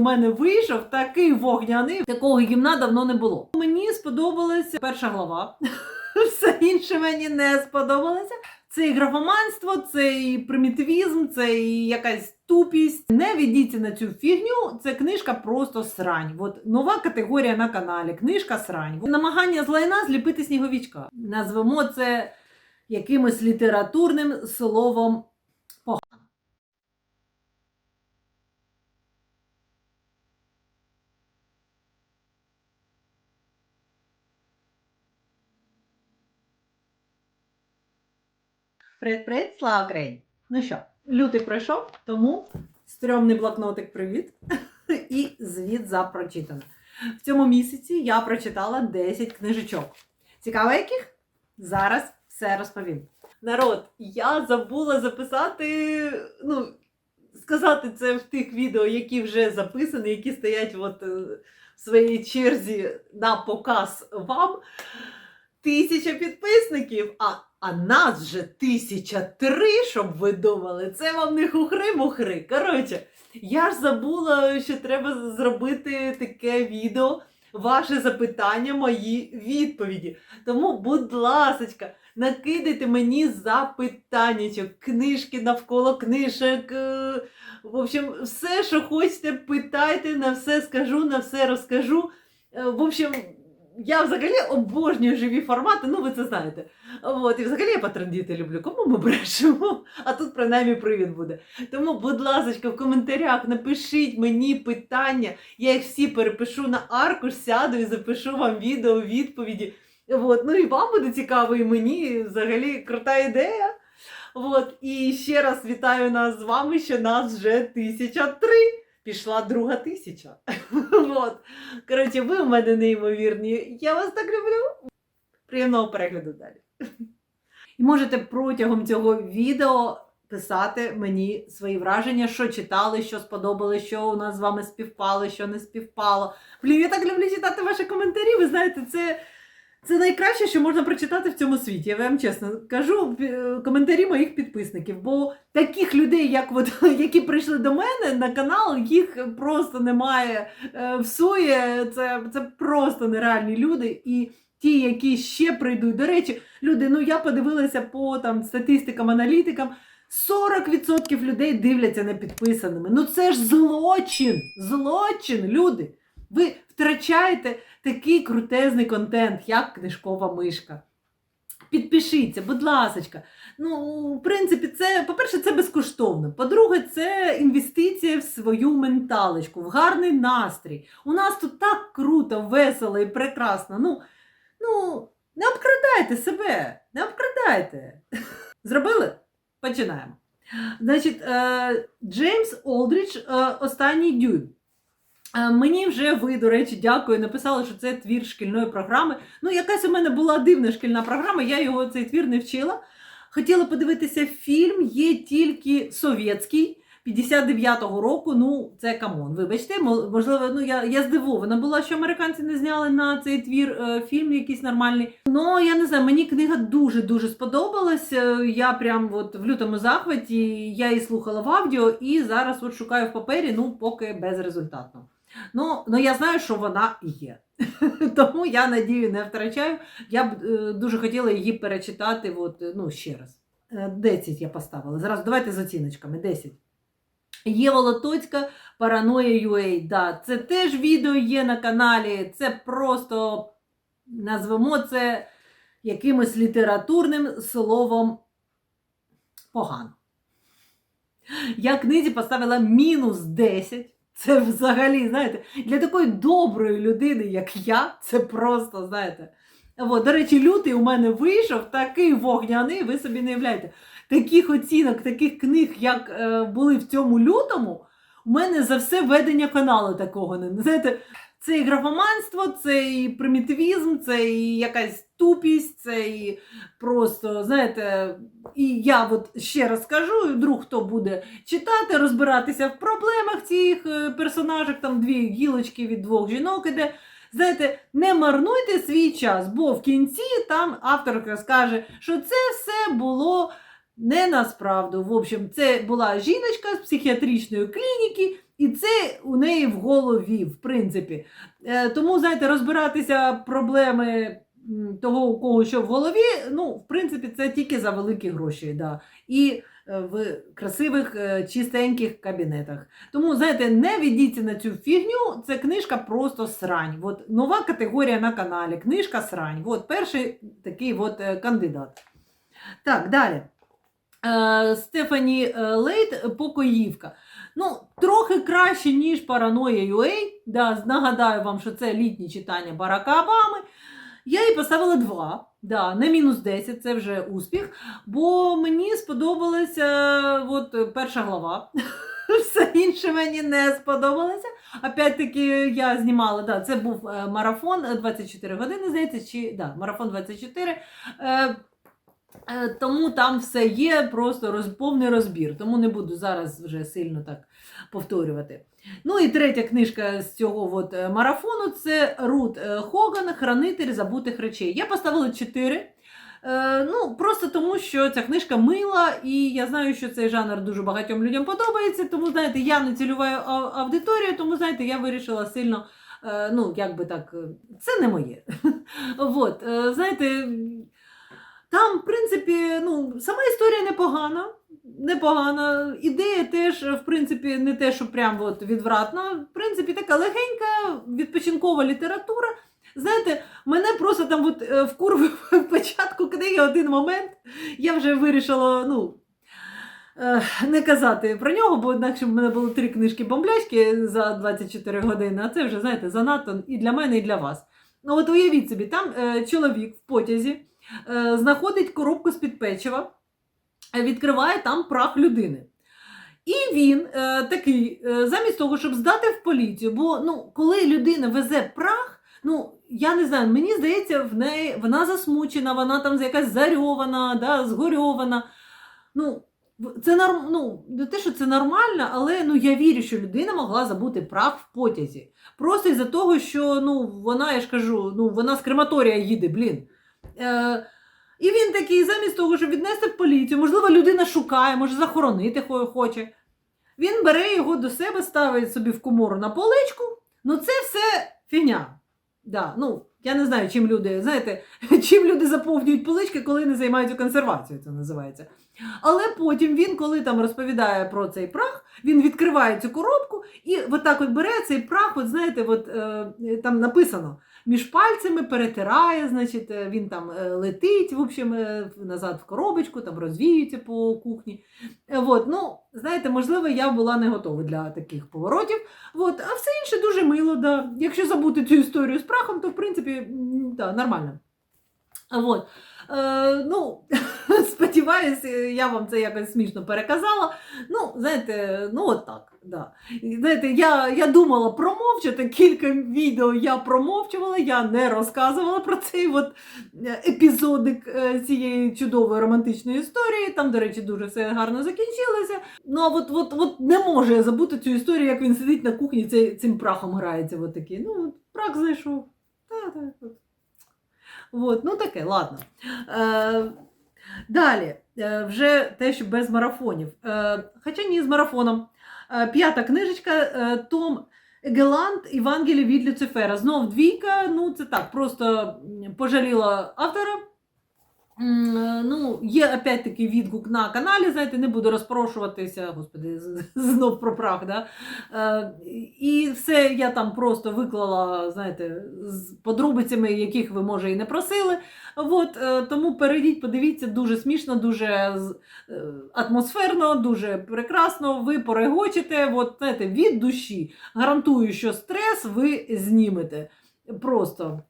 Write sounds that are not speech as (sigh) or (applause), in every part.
у мене вийшов такий вогняний, такого гімна давно не було. Мені сподобалася перша глава. (laughs) Все інше мені не сподобалося. Це і графоманство, це і примітивізм, це і якась тупість. Не ведіться на цю фігню. Це книжка просто срань. От нова категорія на каналі. Книжка срань. Намагання з лайна зліпити сніговічка. Назвемо це якимось літературним словом Привіт, привіт, слава Україні! Ну що, лютий пройшов, тому стрьомний блокнотик привіт (laughs) і звіт за прочитане. В цьому місяці я прочитала 10 книжечок. Цікаво, яких? Зараз все розповім. Народ, я забула записати, ну, сказати це в тих відео, які вже записані, які стоять от, е, в своїй черзі на показ вам. Тисяча підписників, а, а нас вже тисяча три, щоб ви думали. Це вам не хухри-мухри. Коротше, я ж забула, що треба зробити таке відео. Ваше запитання, мої відповіді. Тому, будь ласочка, накидайте мені запитаннячок, книжки навколо книжок. е, В общем, все, що хочете, питайте, на все скажу, на все розкажу. Е, В общем, я взагалі обожнюю живі формати, ну ви це знаєте. От, і взагалі я потрендіти люблю. Кому ми брешемо? А тут принаймні привід буде. Тому, будь ласка, в коментарях напишіть мені питання. Я їх всі перепишу на аркуш, сяду і запишу вам відео, відповіді. От, ну і вам буде цікаво, і мені взагалі крута ідея. От, і ще раз вітаю нас з вами, що нас вже тисяча три. Пішла друга тисяча. От. Коротше, ви у мене неймовірні. Я вас так люблю. Приємного перегляду далі. І можете протягом цього відео писати мені свої враження, що читали, що сподобалося, що у нас з вами співпало, що не співпало. Блін, я так люблю читати ваші коментарі. Ви знаєте, це. Це найкраще, що можна прочитати в цьому світі. Я вам чесно кажу пі- коментарі моїх підписників. Бо таких людей, як от, (laughs) які прийшли до мене на канал, їх просто немає е, в сує. Це, це просто нереальні люди. І ті, які ще прийдуть. До речі, люди, ну я подивилася по там статистикам, аналітикам. 40% людей дивляться не підписаними. Ну це ж злочин! Злочин, люди! Ви втрачаєте такий крутезний контент, як книжкова мишка. Підпишіться, будь ласочка. Ну, в принципі, це, по-перше, це безкоштовно. По-друге, це інвестиція в свою менталочку, в гарний настрій. У нас тут так круто, весело і прекрасно. Ну, ну не обкрадайте себе, не обкрадайте. (laughs) Зробили? Починаємо. Значить, е, Джеймс Олдріч, е, останній дюйм. Е, Мені вже ви, до речі, дякую, написали, що це твір шкільної програми. Ну, якась у мене була дивна шкільна програма, я його цей твір не вчила. Хотіла подивитися фільм, є тільки совєтський 59-го року. Ну, це камон. Вибачте, мо- можливо, ну я, я здивована була, що американці не зняли на цей твір е, фільм якийсь нормальний. Ну, я не знаю, мені книга дуже-дуже сподобалась. Е, Я прям от в лютому захваті, я її слухала в аудіо і зараз от шукаю в папері, ну, поки безрезультатно. Ну, ну я знаю, що вона є. (laughs) Тому я надію не втрачаю. Я б е, дуже хотіла її перечитати от, е, ну, ще раз. Е, 10 я поставила. Зараз давайте з оціночками. 10. Єва Лотоцька, Параноя UA. Да, це теж відео є на каналі. Це просто назвемо це якимось літературним словом погано. Я книзі поставила мінус 10. Це взагалі, знаєте, для такої доброї людини, як я, це просто, знаєте. От, до речі, лютий у мене вийшов такий вогняний, ви собі не являєте. Таких оцінок, таких книг, як е, були в цьому лютому, у мене за все ведення каналу такого не. Знаєте, це і графоманство, це і примітивізм, це і якась тупість, це і просто, знаєте, і я от ще раз кажу, вдруг хто буде читати, розбиратися в проблемах цих е, персонажок, там дві гілочки від двох жінок іде. Знаєте, не марнуйте свій час, бо в кінці там авторка скаже, що це все було не насправду. В общем, це була жіночка з психіатричної клініки, І це у неї в голові, в принципі. Е, Тому, знаєте, розбиратися проблеми того, у кого що в голові, ну, в принципі, це тільки за великі гроші. Да. І е, в красивих, е, чистеньких кабінетах. Тому, знаєте, не ведіться на цю фігню, це книжка просто срань. От нова категорія на каналі, книжка срань. От перший такий от кандидат. Так, далі. Стефані Лейт Покоївка. Ну, трохи краще, ніж Параноя UA. Да, нагадаю вам, що це літні читання Барака Обами. Я їй поставила 2. Да, не мінус 10, це вже успіх. Бо мені сподобалася от, е, перша глава. (laughs) Все інше мені не сподобалося. Опять-таки, я знімала, да, це був е, марафон е, 24 години, здається, чи да, марафон 24. Е, Тому там все є, просто роз, повний розбір. Тому не буду зараз вже сильно так повторювати. Ну і третя книжка з цього от е, марафону це Рут е, Хоган Хранитель забутих речей. Я поставила 4. Е, ну, просто тому, що ця книжка мила, і я знаю, що цей жанр дуже багатьом людям подобається. Тому, знаєте, я не цільова ау- аудиторія, тому, знаєте, я вирішила сильно, ну, як так, це не моє. (laughs) От, знаєте, там, в принципі, ну, сама історія непогана. Непогана. Ідея теж, в принципі, не те, що прям от відвратна. В принципі, така легенька, відпочинкова література. Знаєте, мене просто там от, е, вкурвив (laughs) в початку книги один момент. Я вже вирішила, ну. е, Не казати про нього, бо інакше в мене було три книжки бомблячки за 24 години, а це вже, знаєте, занадто і для мене, і для вас. Ну, от уявіть собі, там е, чоловік в потязі знаходить коробку з-під печива, е, відкриває там прах людини. І він е, такий, е, замість того, щоб здати в поліцію, бо ну, коли людина везе прах, ну, я не знаю, мені здається, в неї вона засмучена, вона там якась зарьована, да, згорьована. Ну, це норм, ну, не те, що це нормально, але ну, я вірю, що людина могла забути прах в потязі. Просто із-за того, що ну, вона, я ж кажу, ну, вона з крематорія їде, блін. Е, і він такий, замість того, щоб віднести в поліцію, можливо, людина шукає, може захоронити хоче. Він бере його до себе, ставить собі в комору на поличку. Ну, це все фігня. Да, ну, я не знаю, чим люди, знаєте, (laughs) чим люди заповнюють полички, коли не займаються консервацією, це називається. Але потім він, коли там розповідає про цей прах, він відкриває цю коробку і отак от бере цей прах, от знаєте, от, е, там написано між пальцями перетирає, значить, е, він там е, летить, в общем, е, назад в коробочку, там розвіюється по кухні. От, ну, знаєте, можливо, я була не готова для таких поворотів. От, а все інше дуже мило, да. Якщо забути цю історію з прахом, то в принципі да, нормально. От. Е, ну, (laughs) сподіваюся, я вам це якось смішно переказала. Ну, знаєте, ну от так. Да. Знаєте, я, я думала промовчати, кілька відео я промовчувала, я не розказувала про цей от е, епізодик е, цієї чудової романтичної історії. Там, до речі, дуже все гарно закінчилося. Ну, а от, от, от не можу я забути цю історію, як він сидить на кухні, цим прахом грається. От такий. Ну, прах знайшов. Та, так, от. От, ну таке, ладно. Е, далі, е, вже те, що без марафонів. Е, хоча ні, з марафоном. Е, п'ята книжечка е, Том Геланд Івангелі від Люцифера. Знов двійка, ну це так, просто пожаліла автора. Е, Ну, є опять-таки відгук на каналі, знаєте, не буду розпрошуватися, господи, знов про прах, да? Е, і все я там просто виклала, знаєте, з подробицями, яких ви, може, і не просили. От, е, тому перейдіть, подивіться, дуже смішно, дуже атмосферно, дуже прекрасно. Ви перегочите, от, знаєте, від душі. Гарантую, що стрес ви знімете. Просто.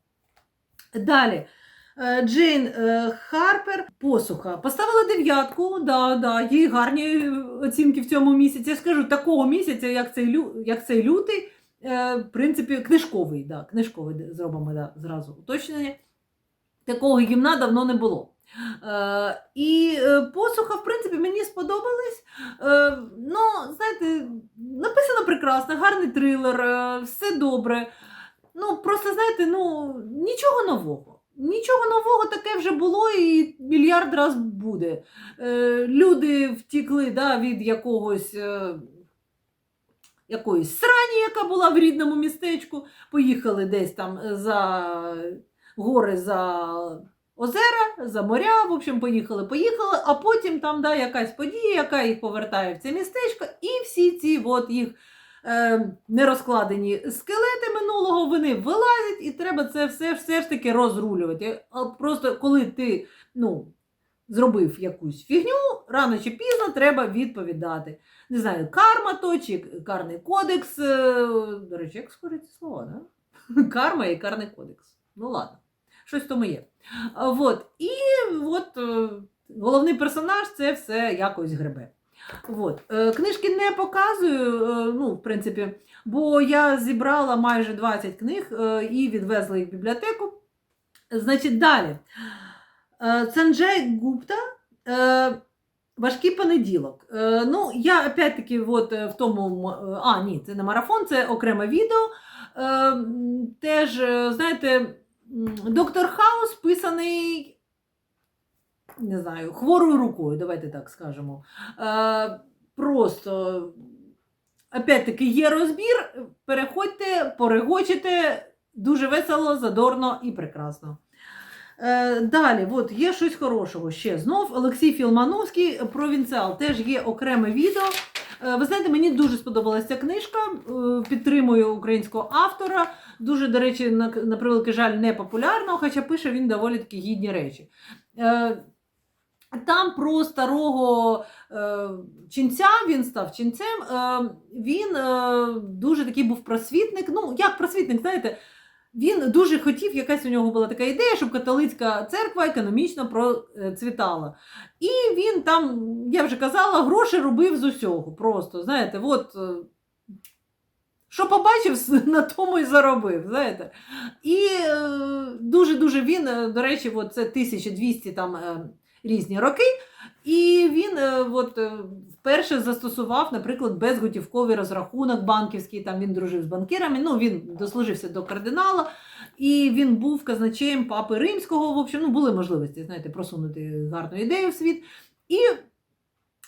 Далі. Е, Джейн е, Харпер посуха. Поставила дев'ятку, да, да, їй гарні оцінки в цьому місяці. Я скажу, такого місяця, як цей, як цей лютий, е, в принципі, книжковий, да, книжковий зробимо да, зразу уточнення. Такого гімна давно не було. Е, і посуха, в принципі, мені сподобались. Е, ну, знаєте, написано прекрасно, гарний трилер, все добре. Ну, просто знаєте, ну, нічого нового. Нічого нового таке вже було і мільярд раз буде. Е, люди втікли да, від якогось. Е, якоїсь срані, яка була в рідному містечку. Поїхали десь там за гори за озера, за моря. В общем, поїхали, поїхали, а потім там да, якась подія, яка їх повертає в це містечко, і всі ці от їх. Е, нерозкладені скелети минулого, вони вилазять, і треба це все, все ж таки розрулювати. Просто коли ти ну, зробив якусь фігню, рано чи пізно треба відповідати. Не знаю, карма то чи карний кодекс. е, До речі, як скорить ці слова, да? (laughs) Карма і карний кодекс. Ну ладно, щось тому є. А, Вот. І от е, головний персонаж це все якось гребе. От. Е, Книжки не показую, е, ну, в принципі, бо я зібрала майже 20 книг е, і відвезла їх в бібліотеку. Значить, далі. Санджей Гупта. Важкий понеділок. Ну, я опять-таки от в тому. А, ні, це не марафон, це окреме відео. Теж, знаєте, доктор Хаус писаний, не знаю, хворою рукою, давайте так скажемо. Е, Просто, опять-таки, є розбір, переходьте, порегочете, дуже весело, задорно і прекрасно. Е, Далі, от є щось хорошого ще. Знов Олексій Філмановський, провінціал, теж є окреме відео. Е, Ви знаєте, мені дуже сподобалася книжка. Підтримую українського автора. Дуже, до речі, на, превеликий жаль, не популярного, хоча пише він доволі таки гідні речі. Там про старого е, ченця, він став ченцем. Е, він е, дуже такий був просвітник. Ну, як просвітник, знаєте, він дуже хотів, якась у нього була така ідея, щоб католицька церква економічно процвітала. І він там, я вже казала, гроші робив з усього. Просто, знаєте, от. е, Що побачив, (laughs) на тому і заробив. знаєте. І е, дуже-дуже він, е, до речі, от це 1200 там різні роки. І він е, от, е, вперше застосував, наприклад, безготівковий розрахунок банківський. Там він дружив з банкірами. Ну, він дослужився до кардинала, і він був казначеєм папи римського. В общем, ну, були можливості, знаєте, просунути гарну ідею в світ. І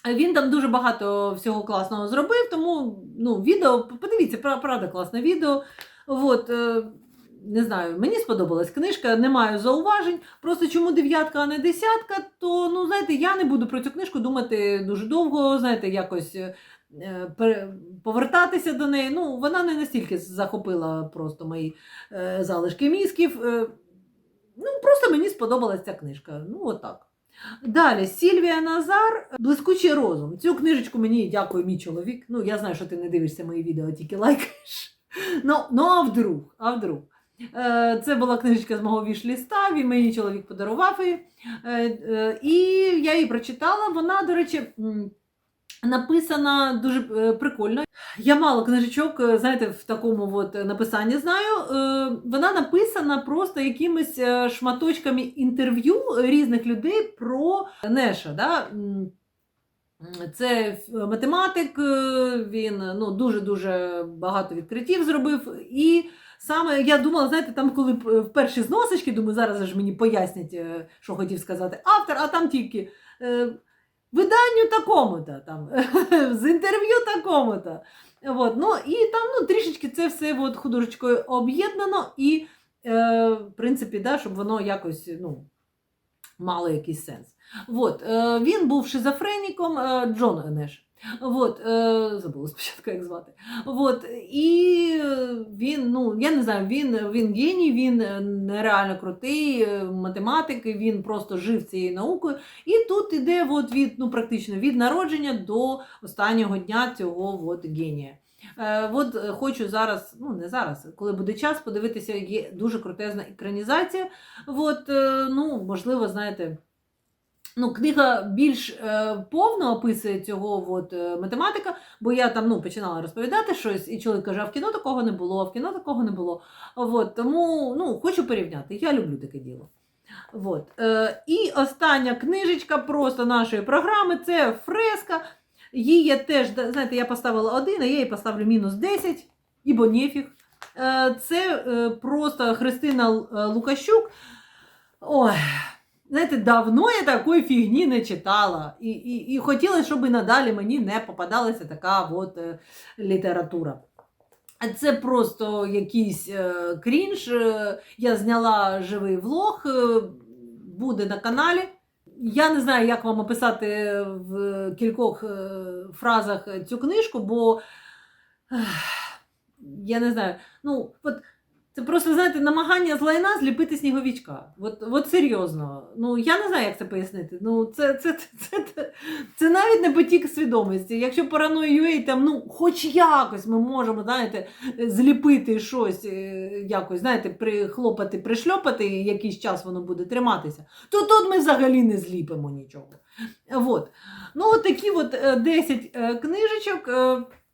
він там дуже багато всього класного зробив, тому ну, відео, подивіться, правда, класне відео. От, е, не знаю, мені сподобалась книжка, не маю зауважень. Просто чому дев'ятка, а не десятка, то ну, знаєте, я не буду про цю книжку думати дуже довго, знаєте, якось е, повертатися до неї. Ну, вона не настільки захопила просто мої е, залишки мізків. Е, ну, просто мені сподобалась ця книжка. Ну, отак. Далі Сільвія Назар, Блискучий розум. Цю книжечку мені дякує мій чоловік. Ну, я знаю, що ти не дивишся мої відео, тільки лайкаєш. Ну, ну а вдруг, а вдруг. Е, Це була книжечка з мого віш-ліста, він мені чоловік подарував її. Е, е, І я її прочитала. Вона, до речі, написана дуже прикольно. Я мало книжечок, знаєте, в такому от написанні знаю. Вона написана просто якимись шматочками інтерв'ю різних людей про Неша. Да? Це математик, він ну, дуже-дуже багато відкриттів зробив. І саме я думала, знаєте, там, коли в перші зносочки, думаю, зараз ж мені пояснять, е, що хотів сказати автор, а там тільки е, виданню такому-то, там, (laughs) з інтерв'ю такому-то. От, ну, і там ну, трішечки це все от, художечкою об'єднано, і, е, в принципі, да, щоб воно якось ну, мало якийсь сенс. От, е, він був шизофреніком е, Джон Енеш. От, е, забула спочатку, як звати. От, і він, ну, я не знаю, він, він геній, він е, нереально крутий е, математик, він просто жив цією наукою. І тут іде от від, ну, практично від народження до останнього дня цього от генія. Е, от е, хочу зараз, ну не зараз, коли буде час, подивитися, є дуже крутезна екранізація. От, е, ну, можливо, знаєте. Ну, книга більш е, повно описує цього от, е, математика, бо я там ну, починала розповідати щось, і чоловік каже, а в кіно такого не було, а в кіно такого не було. От, тому ну, хочу порівняти. Я люблю таке діло. От. Е, і остання книжечка просто нашої програми це фреска. Її я теж, знаєте, я поставила один, а я їй поставлю мінус 10, ібо нефіг. Е, це е, просто Христина е, Лукащук. Ой, Знаєте, давно я такої фігні не читала. І, і, і хотілося, щоб і надалі мені не попадалася така от е, література. Це просто якийсь е, крінж. Е, Я зняла живий влог, е, буде на каналі. Я не знаю, як вам описати в кількох е, фразах цю книжку, бо ех, я не знаю. Ну, от це просто, знаєте, намагання з лайна зліпити сніговічка. От, от серйозно. Ну, я не знаю, як це пояснити. Ну, це, це, це, це, це, навіть не потік свідомості. Якщо параною там, ну, хоч якось ми можемо, знаєте, зліпити щось, е, якось, знаєте, прихлопати, пришльопати, якийсь час воно буде триматися, то тут ми взагалі не зліпимо нічого. От. Ну, от такі от е, 10 е, книжечок.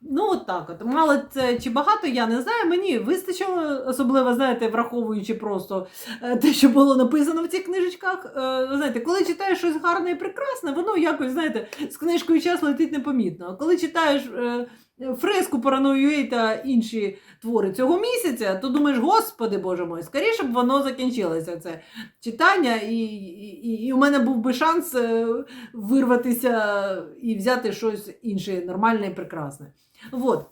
Ну, от так от. Мало це чи багато, я не знаю. Мені вистачило, особливо, знаєте, враховуючи просто е, те, що було написано в цих книжечках. Е, Ви знаєте, коли читаєш щось гарне і прекрасне, воно якось, знаєте, з книжкою час летить непомітно. А коли читаєш е, фреску Параною та інші твори цього місяця, то думаєш, господи боже мой, скоріше б воно закінчилося це читання, і, і, і у мене був би шанс е, вирватися і взяти щось інше, нормальне і прекрасне. Вот.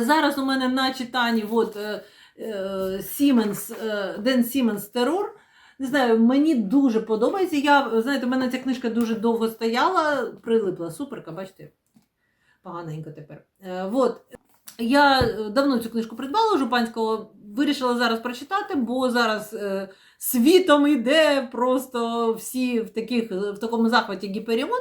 Зараз у мене на читанні от, е, е, Сіменс, Ден Сіменс Терор. Не знаю, мені дуже подобається. Я, знаєте, у мене ця книжка дуже довго стояла, прилипла суперка, бачите, поганенько тепер. Е, от. Я е, давно цю книжку придбала Жупанського, вирішила зараз прочитати, бо зараз е, світом йде просто всі в, таких, в такому захваті Гіперіон.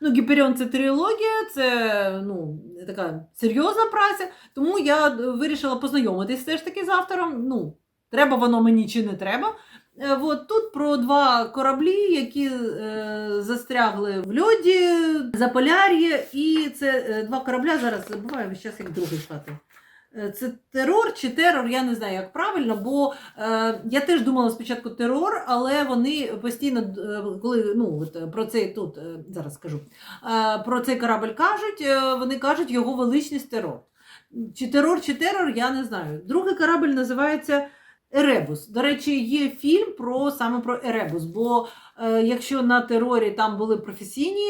Ну, Гіперіон це трилогія, це ну, така серйозна праця, тому я вирішила познайомитись теж таки з автором. Ну, треба воно мені чи не треба. Е, От тут про два кораблі, які е, застрягли в льоді, Заполяр'я, і це е, два корабля зараз забуваю весь час як другий стати. Е, Це терор чи терор, я не знаю, як правильно, бо е, я теж думала спочатку терор, але вони постійно, е, коли ну, от, про цей тут, е, зараз скажу, е, про цей корабль кажуть, е, вони кажуть його величність терор. Чи терор, чи терор, я не знаю. Другий корабль називається Еребус. До речі, є фільм про саме про Еребус. Бо е, якщо на терорі там були професійні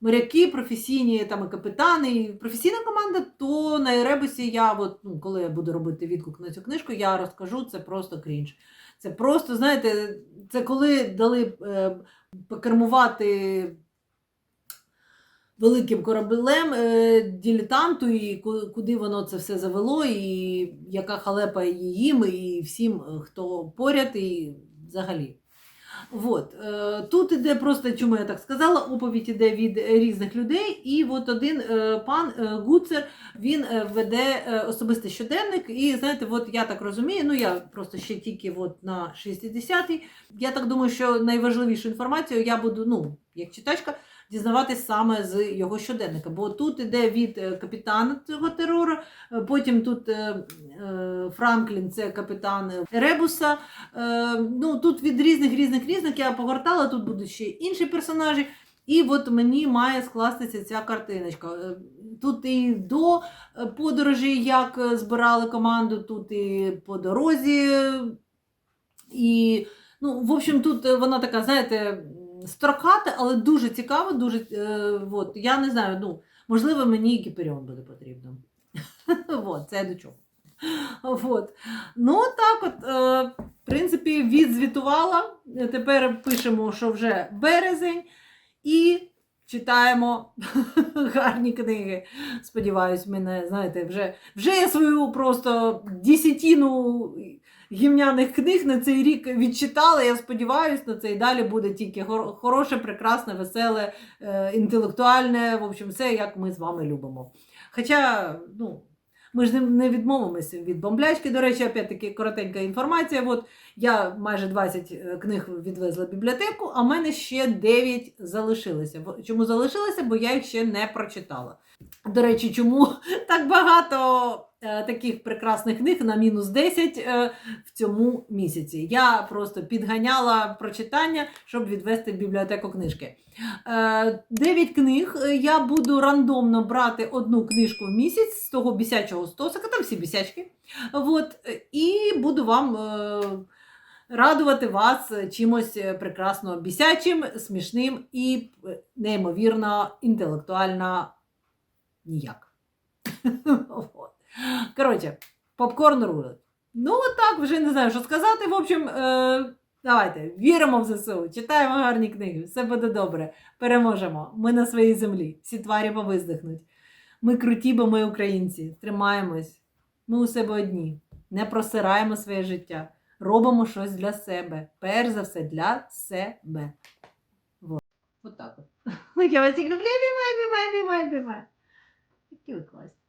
моряки, професійні там капітани, і професійна команда, то на Еребусі я, от, ну, коли я буду робити відгук на цю книжку, я розкажу це просто крінж. Це просто, знаєте, це коли дали е, покермувати великим кораблем е, дилетанту, і куди воно це все завело, і яка халепа їм, і всім, е, хто поряд, і взагалі. Вот. Е, Тут іде просто, чому я так сказала, оповідь іде від різних людей, і от один пан Гуцер, він веде особистий щоденник, і знаєте, от я так розумію, ну я просто ще тільки от на 60-й, я так думаю, що найважливішу інформацію я буду, ну, як читачка, дізнаватись саме з його щоденника. Бо тут іде від е, капітана цього терору, е, потім тут е, Франклін, це капітан Еребуса. Е, ну, тут від різних різних різних я погортала, тут будуть ще інші персонажі. І от мені має скластися ця картиночка. Тут і до подорожі, як збирали команду, тут і по дорозі. І, ну, в общем, тут вона така, знаєте, м, але дуже цікава, дуже, е, от, я не знаю, ну, можливо, мені і Кіперіон буде потрібно. (laughs) От, це до чого. От. Ну, так от, е, в принципі, відзвітувала. Тепер пишемо, що вже березень, і читаємо (laughs) гарні книги. Сподіваюсь, мене, знаєте, вже, вже я свою просто десятину гімняних книг на цей рік відчитала. Я сподіваюся, на це і далі буде тільки хороше, прекрасне, веселе, е, інтелектуальне, в общем, все, як ми з вами любимо. Хоча, ну. Ми ж не- не відмовимося від бомблячки. До речі, опять-таки коротенька інформація. От я майже 20 е, книг відвезла в бібліотеку, а в мене ще 9 залишилося. Чому залишилося? Бо я їх ще не прочитала. До речі, чому (laughs) так багато е, таких прекрасних книг на мінус 10 е, в цьому місяці? Я просто підганяла прочитання, щоб відвести в бібліотеку книжки. Е, Дев'ять книг. Я буду рандомно брати одну книжку в місяць з того бісячого стосика, там всі бісячки. От, і буду вам радувати вас чимось е, прекрасно бісячим, смішним і е, неймовірно інтелектуально ніяк. (laughs) Коротше, попкорн рулить. Ну, так, вже не знаю, що сказати. В общем, е, давайте віримо в ЗСУ, читаємо гарні книги, все буде добре. Переможемо. Ми на своїй землі. Всі тварі повиздихнуть. Ми круті, бо ми українці. Тримаємось. Ми у себе одні. Не просираємо своє життя. Робимо щось для себе. Перш за все, для себе. Вот. Вот так от. (laughs) Я вас люблю, обіймаю, обіймаю, обіймаю, обіймаю. Які ви класні.